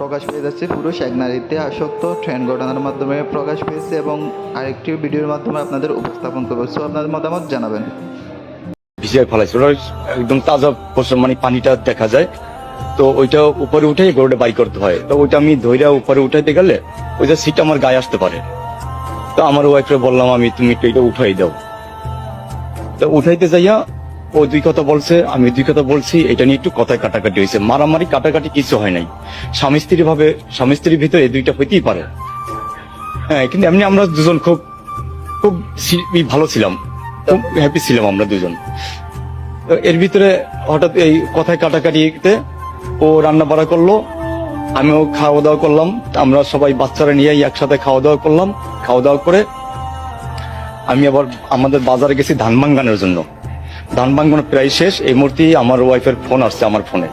প্রকাশ পেয়ে যাচ্ছে পুরুষ এক নারীতে আসক্ত ট্রেন ঘটনার মাধ্যমে প্রকাশ পেয়েছে এবং আরেকটি ভিডিওর মাধ্যমে আপনাদের উপস্থাপন করব। সো আপনাদের মতামত জানাবেন। ভিজিয়ে ফেলাইছে। ওরা একদম তাজা পশু মানে পানিটা দেখা যায়। তো ওইটা উপরে উঠে গরুটা বাই করতে হয়। তো ওইটা আমি ধৈর্য উপরে উঠাইতে গেলে ওইটা সিট আমার গায়ে আসতে পারে। তো আমার ওয়াইফকে বললাম, আমি তুমি এটা উঠাই দাও। তো উঠাইতে যাইয়া ও দুই কথা বলছে, আমি দুই কথা বলছি, এটা নিয়ে একটু কথায় কাটাকাটি হয়েছে। মারামারি, কাটাকাটি কিছু হয় নাই। স্বামী স্ত্রী ভাবে, স্বামী স্ত্রীর ভিতরে দুইটা হইতেই পারে। হ্যাঁ কিন্তু এমনি আমরা দুজন খুব খুব ভালো ছিলাম। খুব হ্যাপি ছিলাম আমরা দুজন। তো এর ভিতরে হঠাৎ এই কথায় কাটাকাটিতে ও রান্না বাড়া করল, আমিও খাওয়া দাওয়া করলাম, আমরা সবাই বাচ্চারা নিয়ে একসাথে খাওয়া দাওয়া করলাম। খাওয়া দাওয়া করে আমি আবার আমাদের বাজারে গেছি ধান ভাঙ্গানোর জন্য। ধান ভাঙ্গানো প্রায় শেষ। এই মুহূর্তে আমার ওয়াইফের ফোন আসছে আমার ফোনে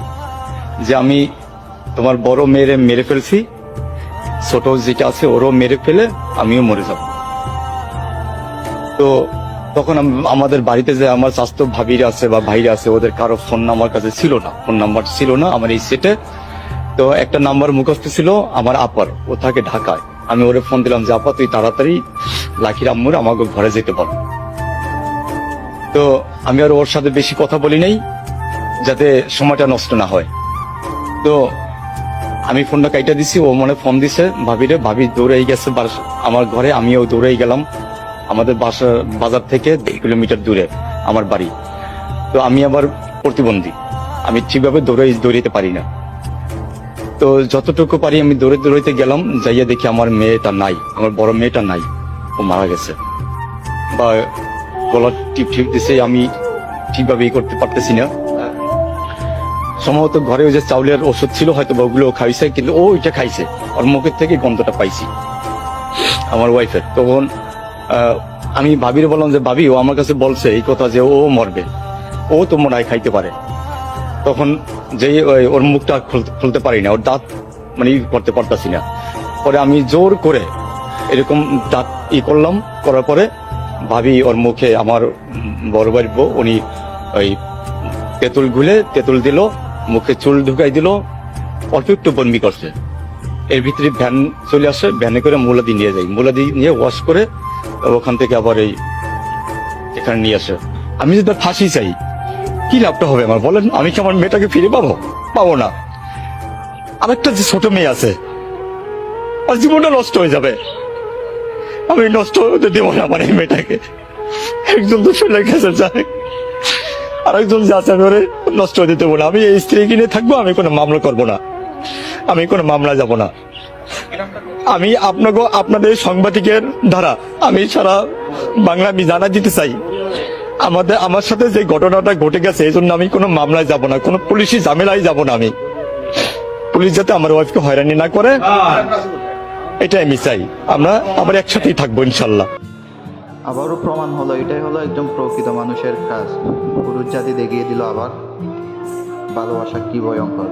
যে আমি তোমার বড় মেয়েরে মেরে ফেলছি। ছোট যেটা আছে ওরও মেরে ফেলে আমিও মরে যাব। তো তখন আমাদের বাড়িতে যে আমার স্বাস্থ্য ভাবিরা আছে বা ভাইরা আছে, ওদের কারও ফোন নাম্বার কাছে ছিল না। ফোন নাম্বার ছিল না আমার এই সেটে তো একটা নাম্বার মুখস্থ ছিল আমার আপার। ও থাকে ঢাকায়। আমি ওরে ফোন দিলাম, যে আপা, তুই তাড়াতাড়ি লাখির আম্মুর আমাকে ঘরে যেতে পারো তো আমি আর ওর সাথে বেশি কথা বলি নাই, যাতে সময়টা নষ্ট না হয়। তো আমি ফোনটা কাইটা দিছি, ও মনে ফোন দিছে ভাবিরে ভাবি দৌড়াই গেছে আমার ঘরে আমিও দৌড়াই গেলাম। আমাদের বাসা বাজার থেকে দেড় কিলোমিটার দূরে, আমার বাড়ি। তো আমি আবার প্রতিবন্ধী। আমি ঠিকভাবে দৌড়াই, দৌড়াইতে পারি না। তো যতটুকু পারি আমি দৌড়ে দৌড়াইতে গেলাম, যাইয়া দেখি আমার মেয়েটা নাই, আমার বড় মেয়েটা নাই, ও মারা গেছে। বা গলা টিপ টিপ দিছে, আমি ঠিকভাবে ই করতে পারতেছি না। সম্ভবত ঘরে ওই যে চাউলের ওষুধ ছিল, হয়তো ওগুলো খাইছে, কিন্তু ও ওইটা খাইছে ওর মুখের থেকে গন্ধটা পাইছি, আমার ওয়াইফের তখন আমি ভাবির বললাম যে, ভাবি, ও আমার কাছে বলছে এই কথা যে ও মরবে, ও তো মনে হয় খাইতে পারে। তখন যে ওর মুখটা খুলতে- খুলতে পারি না, ওর দাঁত মানে ই করতে পারতাছি না। পরে আমি জোর করে এরকম দাঁত ই করলাম, করার পরে ভাবি ওর মুখে আমার বড় বউ, উনি ওই তেঁতুল গুলে তেঁতুল দিল, মুখে চুল ঢুকাই দিল, অল্প একটু বন্মি করছে। এর ভিতরে ভ্যান চলে আসে, ভ্যানে করে মুলাদি নিয়ে যাই মুলাদি নিয়ে ওয়াশ করে ওখান থেকে আবার এই এখানে নিয়ে আসে। আমি যদি ফাঁসি চাই, কি লাভটা হবে আমার? বলেন, আমি কি আমার মেয়েটাকে ফিরে পাবো? পাবো না। আরেকটা যে ছোট মেয়ে আছে আর জীবনটা নষ্ট হয়ে যাবে। আমি নষ্ট হতে দেবো না, আমার এই মেয়েটাকে। একজন তো ফেলে গেছে যায় আরেকজন যাচ্ছে ধরে, নষ্ট হতে দেবো না। আমি এই স্ত্রী কিনে থাকব, আমি কোনো মামলা করব না। আমি কোনো মামলা যাব না। আমি আপনাকে, আপনাদের সাংবাদিকের দ্বারা আমি সারা বাংলা আমি জানা দিতে চাই। আমাদের, আমার সাথে যে ঘটনাটা ঘটে গেছে, এই জন্য আমি কোনো মামলায় যাব না, কোনো পুলিশি ঝামেলায় যাব না আমি। পুলিশ যাতে আমার ওয়াইফকে হয়রানি না করে। এটাই আমি চাই। আমরা আবার একসাথেই থাকব, ইনশাল্লাহ। আবারও প্রমাণ হলো, এটাই হলো একদম প্রকৃত মানুষের কাজ। পুরুষ জাতি দেখিয়ে দিল আবার। ভালোবাসা কি ভয়ঙ্কর।